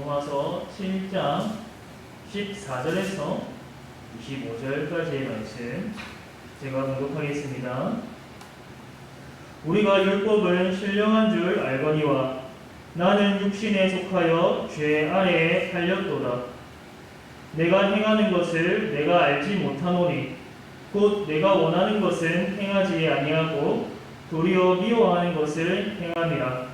로마서 7장 14절에서 25절까지의 말씀 제가 공독하겠습니다. 우리가 율법은 신령한 줄 알거니와 나는 육신에 속하여 죄 아래에 팔렸도다. 내가 행하는 것을 내가 알지 못하노니 곧 내가 원하는 것은 행하지 아니하고 도리어 미워하는 것을 행함이라.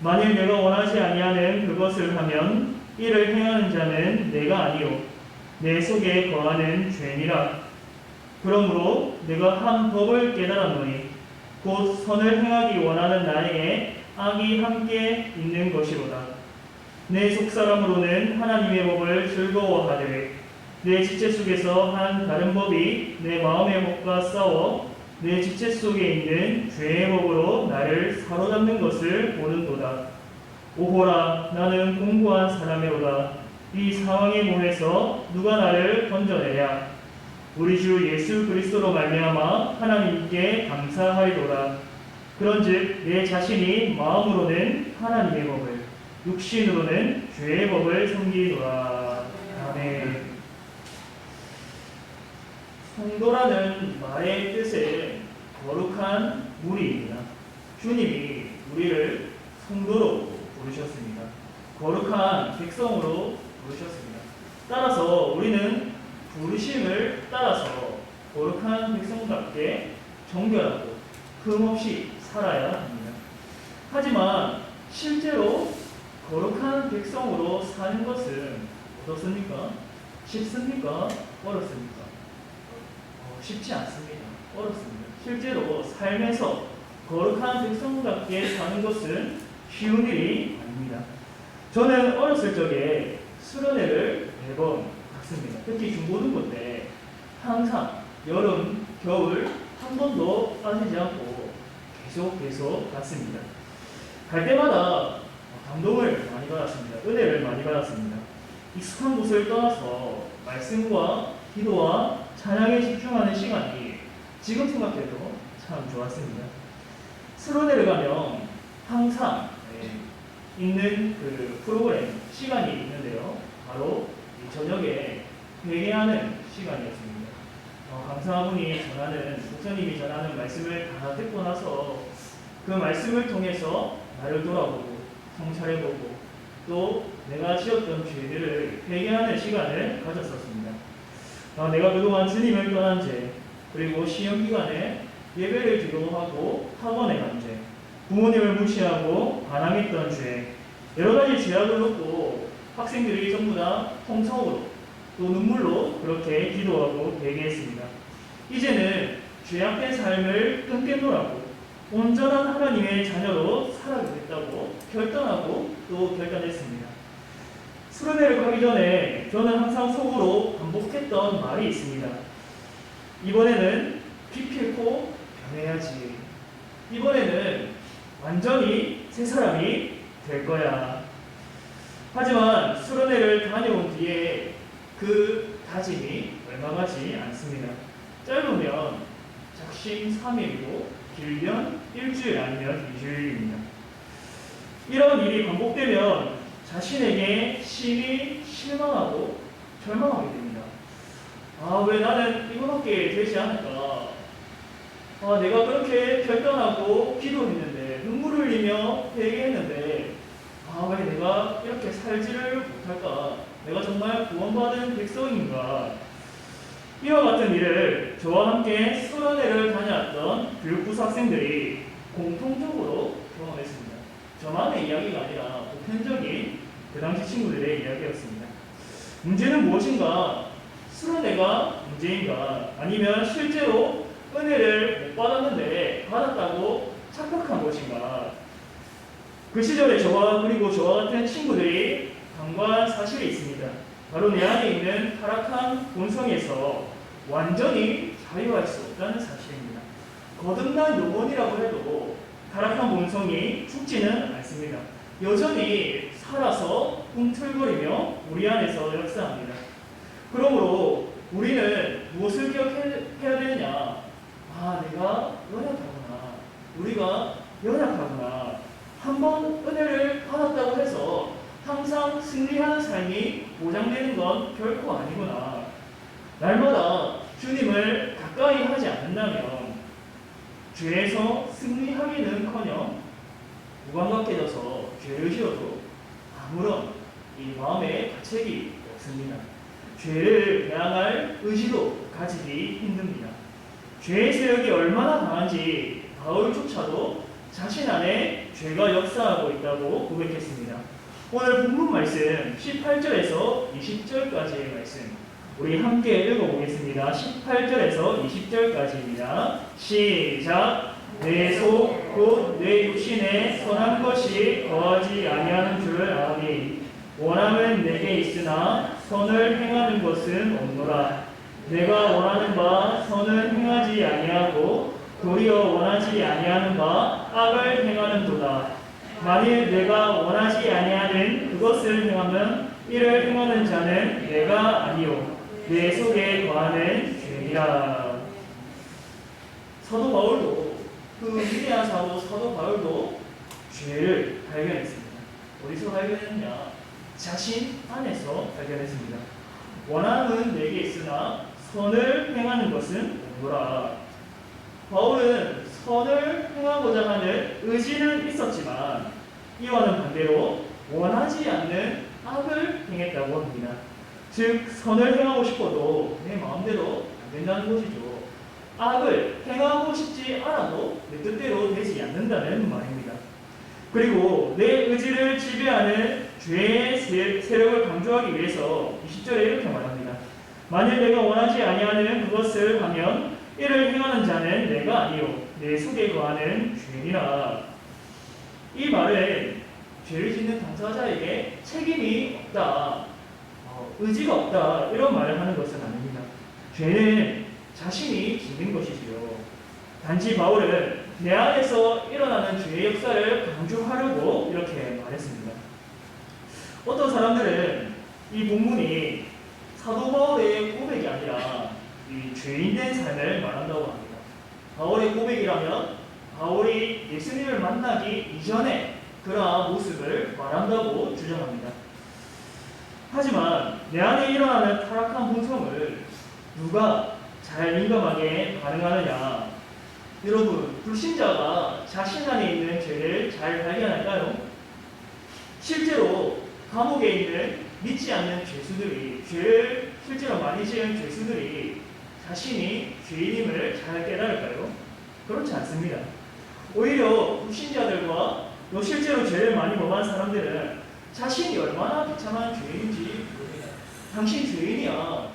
만일 내가 원하지 아니하는 그것을 하면 이를 행하는 자는 내가 아니요 내 속에 거하는 죄니라. 그러므로 내가 한 법을 깨달았노니 곧 선을 행하기 원하는 나에게 악이 함께 있는 것이로다. 내 속사람으로는 하나님의 법을 즐거워하되 내 지체 속에서 한 다른 법이 내 마음의 법과 싸워 내 지체 속에 있는 죄의 법으로 나를 사로잡는 것을 보는도다. 오호라 나는 공고한 사람이로다. 이 상황의 몸에서 누가 나를 건져내랴? 우리 주 예수 그리스도로 말미암아 하나님께 감사하리로다. 그런즉 내 자신이 마음으로는 하나님의 법을 육신으로는 죄의 법을 섬기노라. 아멘. 성도라는 말의 뜻은 거룩한 무리입니다. 주님이 우리를 성도로 부르셨습니다. 거룩한 백성으로 부르셨습니다. 따라서 우리는 부르심을 따라서 거룩한 백성답게 정결하고 흠없이 살아야 합니다. 하지만 실제로 거룩한 백성으로 사는 것은 어떻습니까? 쉽습니까? 어렵습니까? 어, 쉽지 않습니다. 어렵습니다. 실제로 삶에서 거룩한 백성답게 사는 것은 쉬운 일이 아닙니다. 저는 어렸을 적에 수련회를 매번 갔습니다. 특히 중고등부 때 항상 여름, 겨울 한 번도 빠지지 않고 계속 계속 갔습니다. 갈 때마다 감동을 많이 받았습니다. 은혜를 많이 받았습니다. 익숙한 곳을 떠나서 말씀과 기도와 찬양에 집중하는 시간이 지금 생각해도 참 좋았습니다. 수련회를 가면 항상 네, 있는 그 프로그램 시간이 있는데요. 바로 이 저녁에 회개하는 시간이었습니다. 어, 강사분이 전하는 목사님이 전하는 말씀을 다 듣고 나서 그 말씀을 통해서 나를 돌아보고 성찰해보고 또 내가 지었던 죄들을 회개하는 시간을 가졌었습니다. 어, 내가 그동안 주님을 떠난 죄 그리고 시험 기간에 예배를 기도하고 학원에 간 죄, 부모님을 무시하고 반항했던 죄, 여러 가지 죄악을 놓고 학생들이 전부 다 통성으로 또 눈물로 그렇게 기도하고 회개했습니다. 이제는 죄악된 삶을 끊게 놓라고 온전한 하나님의 자녀로 살아가겠다고 결단하고 또 결단했습니다. 수련회를 가기 전에 저는 항상 속으로 반복했던 말이 있습니다. 이번에는 기필코 변해야지. 이번에는 완전히 새 사람이 될 거야. 하지만 수련회를 다녀온 뒤에 그 다짐이 얼마 가지 않습니다. 짧으면 작심 3일이고 길면 일주일 아니면 2주일입니다. 이런 일이 반복되면 자신에게 심히 실망하고 절망하게 됩니다. 아, 왜 나는 이거밖에 되지 않을까? 아, 내가 그렇게 결단하고 기도했는데, 눈물을 흘리며 회개했는데, 아, 왜 내가 이렇게 살지를 못할까? 내가 정말 구원받은 백성인가? 이와 같은 일을 저와 함께 수련회를 다녀왔던 교육부서 학생들이 공통적으로 경험했습니다. 저만의 이야기가 아니라 보편적인 그 당시 친구들의 이야기였습니다. 문제는 무엇인가? 수련회가 문제인가? 아니면 실제로 은혜를 못 받았는데 받았다고 착각한 것인가? 그 시절에 저와 그리고 저와 같은 친구들이 강과한 사실이 있습니다. 바로 내 안에 있는 타락한 본성에서 완전히 자유할 수 없다는 사실입니다. 거듭난 영혼이라고 해도 타락한 본성이 죽지는 않습니다. 여전히 살아서 꿈틀거리며 우리 안에서 역사합니다. 그러므로 우리는 무엇을 기억해야 되느냐? 아, 내가 연약하구나. 우리가 연약하구나. 한 번 은혜를 받았다고 해서 항상 승리하는 삶이 보장되는 건 결코 아니구나. 날마다 주님을 가까이 하지 않는다면 죄에서 승리하기는커녕 무감각해져서 죄를 지어도 아무런 이 마음의 가책이 없습니다. 죄를 대항할 의지도 가지기 힘듭니다. 죄의 세력이 얼마나 강한지 바울조차도 자신 안에 죄가 역사하고 있다고 고백했습니다. 오늘 본문 말씀 18절에서 20절까지의 말씀 우리 함께 읽어보겠습니다. 18절에서 20절까지입니다. 시작. 내 속 곧 내 육신에 선한 것이 거하지 아니하는 줄 아니 원함은 내게 있으나 선을 행하는 것은 없노라. 내가 원하는 바 선은 행하지 아니하고 도리어 원하지 아니하는 바 악을 행하는도다. 만일 내가 원하지 아니하는 그것을 행하면 이를 행하는 자는 내가 아니요 내 속에 거하는 죄니라. 사도 바울도 그 위대한 사도 사도 바울도 죄를 발견했습니다. 어디서 발견했느냐? 자신 안에서 발견했습니다. 원함은 내게 있으나 선을 행하는 것은 없노라. 바울은 선을 행하고자 하는 의지는 있었지만 이와는 반대로 원하지 않는 악을 행했다고 합니다. 즉 선을 행하고 싶어도 내 마음대로 안 된다는 것이죠. 악을 행하고 싶지 않아도 내 뜻대로 되지 않는다는 말입니다. 그리고 내 의지를 지배하는 죄의 세- 세력을 강조하기 위해서 20절에 이렇게 말합니다. 만일 내가 원하지 아니하는 그것을 하면 이를 행하는 자는 내가 아니요 내 속에 거하는 죄니라. 이 말은 죄를 짓는 당사자에게 책임이 없다, 어, 의지가 없다 이런 말을 하는 것은 아닙니다. 죄는 자신이 짓는 것이지요. 단지 바울은 내 안에서 일어나는 죄의 역사를 강조하려고 이렇게 말했습니다. 어떤 사람들은 이 본문이 사도 바울의 고백이 아니라 이 죄인된 삶을 말한다고 합니다. 바울의 고백이라면 바울이 예수님을 만나기 이전에 그러한 모습을 말한다고 주장합니다. 하지만 내 안에 일어나는 타락한 본성을 누가 잘 민감하게 반응하느냐? 여러분, 불신자가 자신 안에 있는 죄를 잘 발견할까요? 실제로 감옥에 있는 믿지 않는 죄수들이 죄를 실제로 많이 지은 죄수들이 자신이 죄인임을 잘 깨달을까요? 그렇지 않습니다. 오히려 불신자들과 또 실제로 죄를 많이 범한 사람들은 자신이 얼마나 비참한 죄인인지 모릅니다. 당신 죄인이야.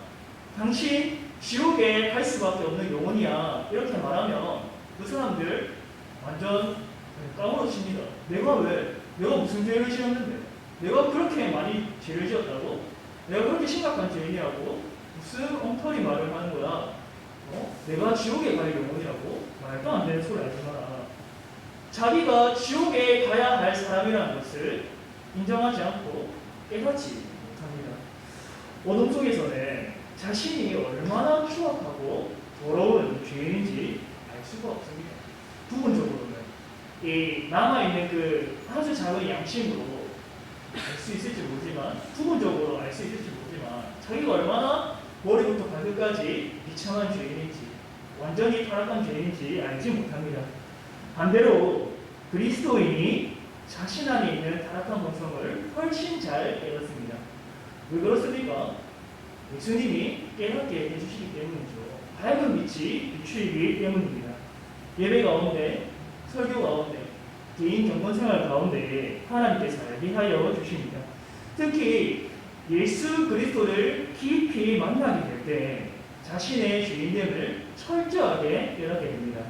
당신 지옥에 갈 수밖에 없는 영혼이야. 이렇게 말하면 그 사람들 완전 까무러칩니다. 내가 왜? 내가 무슨 죄를 지었는데? 내가 그렇게 많이 죄를 지었다고? 내가 그렇게 심각한 죄인이라고? 무슨 엉터리 말을 하는 거야? 어? 내가 지옥에 갈 영혼이라고? 말도 안 되는 소리 하지 마라. 자기가 지옥에 가야 할 사람이라는 것을 인정하지 않고 깨닫지 못합니다. 어둠 속에서는 자신이 얼마나 추악하고 더러운 죄인인지 알 수가 없습니다. 부분적으로는 이 남아있는 그 아주 작은 양심으로 알 수 있을지 모르지만 부분적으로 알 수 있을지 모르지만 자기가 얼마나 머리부터 발끝까지 비참한 죄인인지 완전히 타락한 죄인인지 알지 못합니다. 반대로 그리스도인이 자신 안에 있는 타락한 본성을 훨씬 잘 깨닫습니다. 왜 그렇습니까? 예수님이 깨닫게 해주시기 때문이죠. 밝은 빛이 비추이기 때문입니다. 예배 가운데, 설교 가운데, 개인 경건 생활 가운데 하나님께서 알게 하여 주십니다. 특히 예수 그리스도를 깊이 만나게 될 때 자신의 죄인됨을 철저하게 깨닫게 됩니다.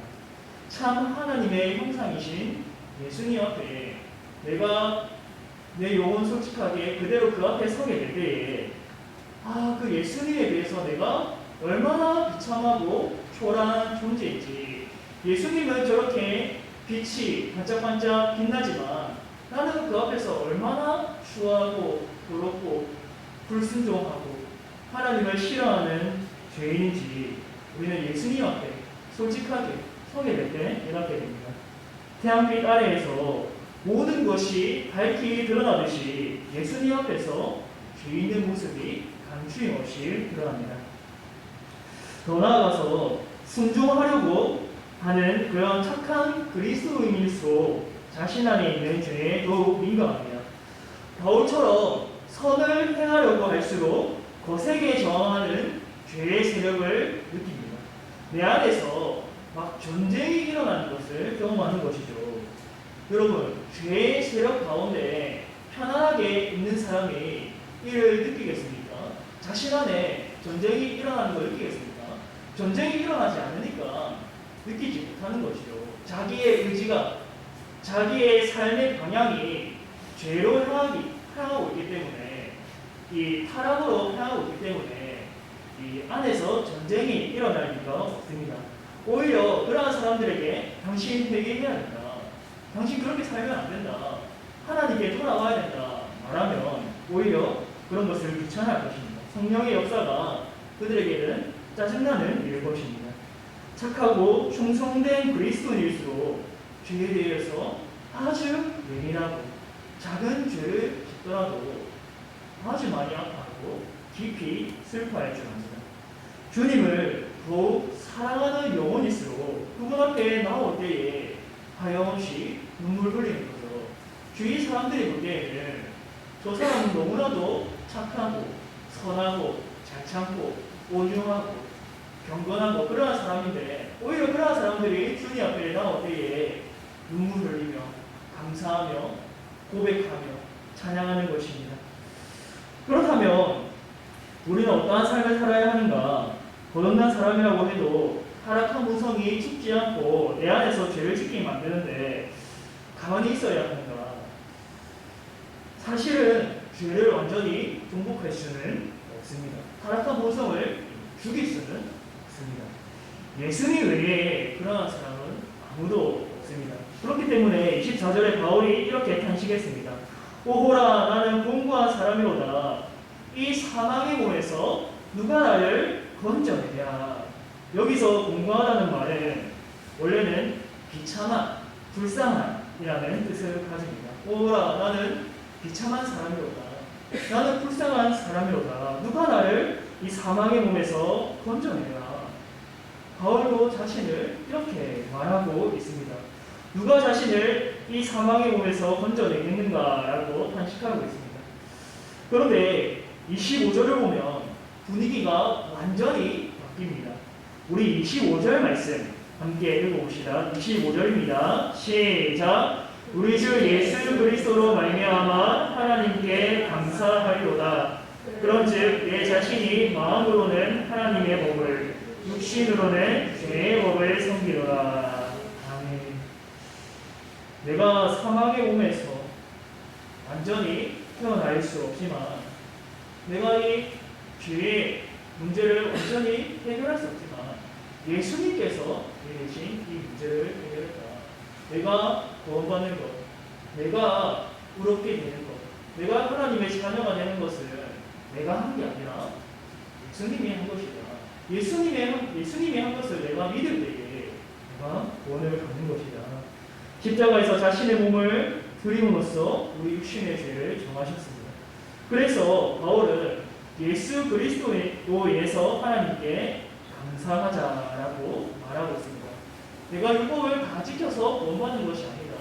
참 하나님의 형상이신 예수님 앞에 내가 내 영혼 솔직하게 그대로 그 앞에 서게 될 때에 아, 그 예수님에 대해서 내가 얼마나 비참하고 초라한 존재인지 예수님은 저렇게 빛이 반짝반짝 빛나지만 나는 그 앞에서 얼마나 추하고 더럽고 불순종하고 하나님을 싫어하는 죄인인지 우리는 예수님 앞에 솔직하게 서게 될때 깨닫게 됩니다. 태양빛 아래에서 모든 것이 밝히 드러나듯이 예수님 앞에서 죄인의 모습이 감추임 없이 드러납니다. 더 나아가서 순종하려고 하는 그런 착한 그리스도인일수록 자신 안에 있는 죄에 더욱 민감합니다. 바울처럼 선을 행하려고 할수록 거세게 저항하는 죄의 세력을 느낍니다. 내 안에서 막 전쟁이 일어나는 것을 경험하는 것이죠. 여러분, 죄의 세력 가운데 편안하게 있는 사람이 이를 느끼겠습니까? 자신 안에 전쟁이 일어나는 걸 느끼겠습니까? 전쟁이 일어나지 않으니까 느끼지 못하는 것이죠. 자기의 의지가, 자기의 삶의 방향이 죄로 향하기, 향하고 있기 때문에, 이 타락으로 향하고 있기 때문에, 이 안에서 전쟁이 일어날 리가 없습니다. 오히려 그러한 사람들에게 당신 회개해야 된다. 당신 그렇게 살면 안 된다. 하나님께 돌아와야 된다. 말하면 오히려 그런 것을 귀찮아할 것입니다. 성령의 역사가 그들에게는 짜증나는 일일 것입니다. 착하고 충성된 그리스도인일수록 죄에 대해서 아주 예민하고 작은 죄를 짓더라도 아주 많이 아파하고 깊이 슬퍼할 줄 압니다. 주님을 더욱 사랑하는 영혼일수록 그분 앞에 나올 때에 하염없이 눈물 흘리는 거죠. 주위 사람들이 볼 때에는 저 사람은 너무나도 착하고 선하고 잘 참고 온유하고 경건하고 그러한 사람인데 오히려 그러한 사람들이 주님 앞에 나올 때에 눈물 흘리며 감사하며 고백하며 찬양하는 것입니다. 그렇다면 우리는 어떠한 삶을 살아야 하는가? 거듭난 사람이라고 해도 타락한 모성이 죽지 않고 내 안에서 죄를 짓게 만드는데 가만히 있어야 하는가? 사실은 죄를 완전히 정복할 수는 없습니다. 타락한 모성을 죽일 수는 없습니다. 예수님 외에 그러한 사람은 아무도 없습니다. 그렇기 때문에 24절에 바울이 이렇게 탄식했습니다. 오호라 나는 공고한 사람이로다. 이 사망의 몸에서 누가 나를 건져내랴. 여기서 공고하다는 말은 원래는 비참한, 불쌍한이라는 뜻을 가집니다. 오호라 나는 비참한 사람이로다. 나는 불쌍한 사람이로다. 누가 나를 이 사망의 몸에서 건져내라. 바울도 자신을 이렇게 말하고 있습니다. 누가 자신을 이 사망의 몸에서 건져내겠는가라고 탄식하고 있습니다. 그런데 25절을 보면 분위기가 완전히 바뀝니다. 우리 25절 말씀 함께 읽어봅시다. 25절입니다. 시작. 우리 주 예수 그리스도로 말미암아 하나님께 감사하리로다. 그런즉 내 자신이 마음으로는 하나님의 법을 육신으로는 죄의 법을 섬기노라. 아멘. 내가 사망의 몸에서 완전히 태어날 수 없지만 내가 이 죄의 문제를 완전히 해결할 수 없지만 예수님께서 대신 이 문제를 해결했다. 내가 구원받는 것, 내가 의롭게 되는 것, 내가 하나님의 자녀가 되는 것을 내가 한 게 아니라 예수님이 한 것이다. 예수님의 한, 예수님이 한 것을 내가 때에 내가 구원을 받는 것이다. 십자가에서 자신의 몸을 드림으로써 우리 육신의 죄를 정하셨습니다. 그래서 바울은 예수 그리스도로 인해서 하나님께 감사하자라고 말하고 있습니다. 내가 율법을 다 지켜서 구원받는 것이 아니다.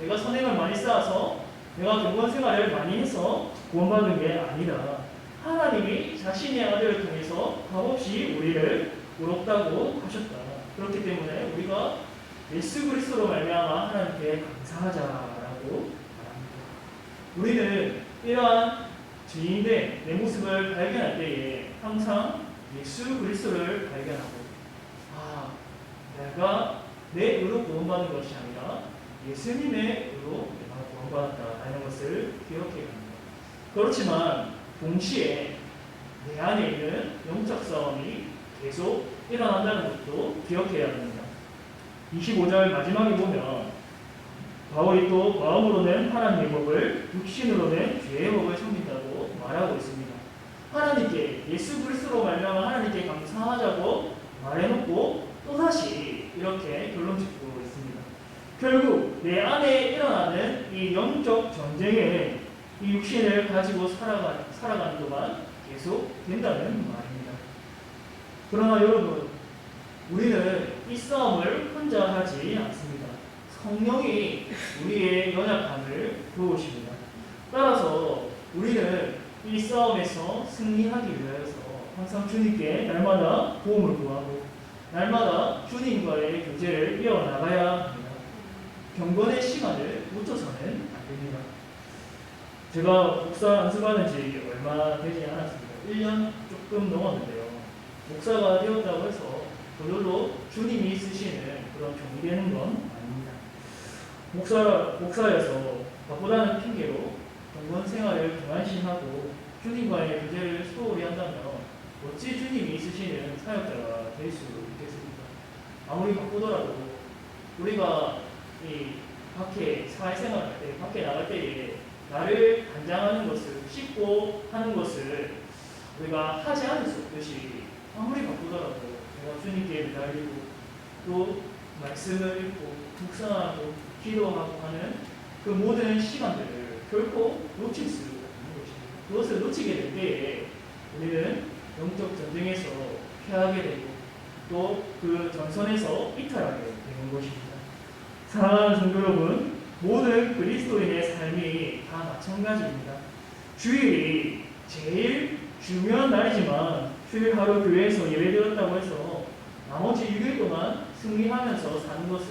내가 선행을 많이 쌓아서 내가 경건 생활을 많이 해서 구원받는 게 아니다. 하나님이 자신의 아들을 통해서 값없이 우리를 의롭다고 하셨다. 그렇기 때문에 우리가 예수 그리스도로 말미암아 하나님께 감사하자라고 말합니다. 우리는 이러한 죄인된 내 모습을 발견할 때에 항상 예수 그리스도를 발견하고 아 내가 내 의로 구원받는 것이 아니라 예수님의 으로 내가 구원받았다라는 것을 기억해야 합니다. 그렇지만 동시에 내 안에 있는 영적 싸움이 계속 일어난다는 것도 기억해야 합니다. 25절 마지막에 보면 바울이 또 마음으로는 하나님의 법을 육신으로는 죄의 법을 섬긴다고 말하고 있습니다. 하나님께 예수 그리스도로 말미암아 하나님께 감사하자고 말해놓고 또다시 이렇게 결론 짓고 있습니다. 결국 내 안에 일어나는 이 영적 전쟁에 이 육신을 가지고 살아가, 살아가는 동안 계속 된다는 말입니다. 그러나 여러분, 우리는 이 싸움을 혼자 하지 않습니다. 성령이 우리의 연약함을 도우십니다. 따라서 우리는 이 싸움에서 승리하기 위해서 항상 주님께 날마다 도움을 구하고 날마다 주님과의 교제를 이어나가야 합니다. 경건의 시간을 놓쳐서는 안 됩니다. 제가 목사 안수받은 지 얼마 되지 않았습니다. 1년 조금 넘었는데요. 목사가 되었다고 해서 저절로 주님이 쓰시는 그런 종이 되는 건 아닙니다. 목사, 목사여서 바쁘다는 핑계로 경건 생활을 경한심하고 주님과의 교제를 소홀히 한다면 어찌 주님이 쓰시는 사역자가 될 수 있겠습니까? 아무리 바쁘더라도 우리가 이 밖에 사회생활 할 때, 밖에 나갈 때에 나를 단장하는 것을 씻고 하는 것을 우리가 하지 않을 수 없듯이 아무리 바쁘더라도 내가 주님께 매달리고 또 말씀을 읽고 묵상하고 기도하고 하는 그 모든 시간들을 결코 놓칠 수 없는 것입니다. 그것을 놓치게 될 때에 우리는 영적 전쟁에서 패하게 되고 또 그 전선에서 이탈하게 되는 것입니다. 사랑하는 성도 여러분, 모든 그리스도인의 삶이 다 마찬가지입니다. 주일이 제일 중요한 날이지만 주일 하루 교회에서 예배드렸다고 해서 나머지 6일 동안 승리하면서 사는 것은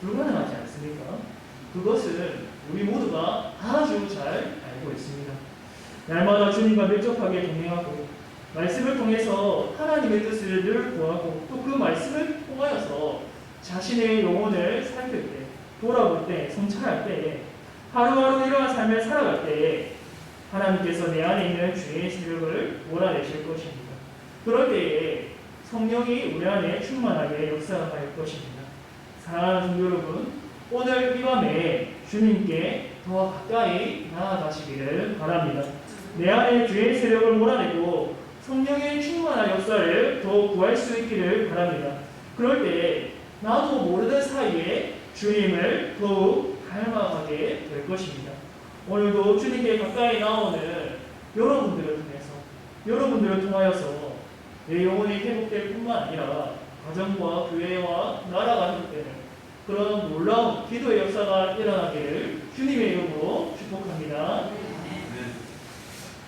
불가능하지 않습니까? 그것은 우리 모두가 아주 잘 알고 있습니다. 날마다 주님과 밀접하게 동행하고 말씀을 통해서 하나님의 뜻을 늘 구하고 또 그 말씀을 통하여서 자신의 영혼을 살필 때, 돌아볼 때, 성찰할 때, 하루하루 이러한 삶을 살아갈 때 하나님께서 내 안에 있는 죄의 세력을 몰아내실 것입니다. 그럴 때에 성령이 우리 안에 충만하게 역사할 것입니다. 사랑하는 성도 여러분, 오늘 이 밤에 주님께 더 가까이 나아가시기를 바랍니다. 내 안에 죄의 세력을 몰아내고 성령의 충만한 역사를 더 구할 수 있기를 바랍니다. 그럴 때 나도 모르는 사이에 주님을 더욱 닮아가게 될 것입니다. 오늘도 주님께 가까이 나오는 여러분들을 통해서 여러분들을 통하여서 내 영혼이 회복될 뿐만 아니라 가정과 교회와 나라가 회복되는 그런 놀라운 기도의 역사가 일어나기를 주님의 이름으로 축복합니다.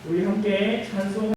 우리 함께 찬송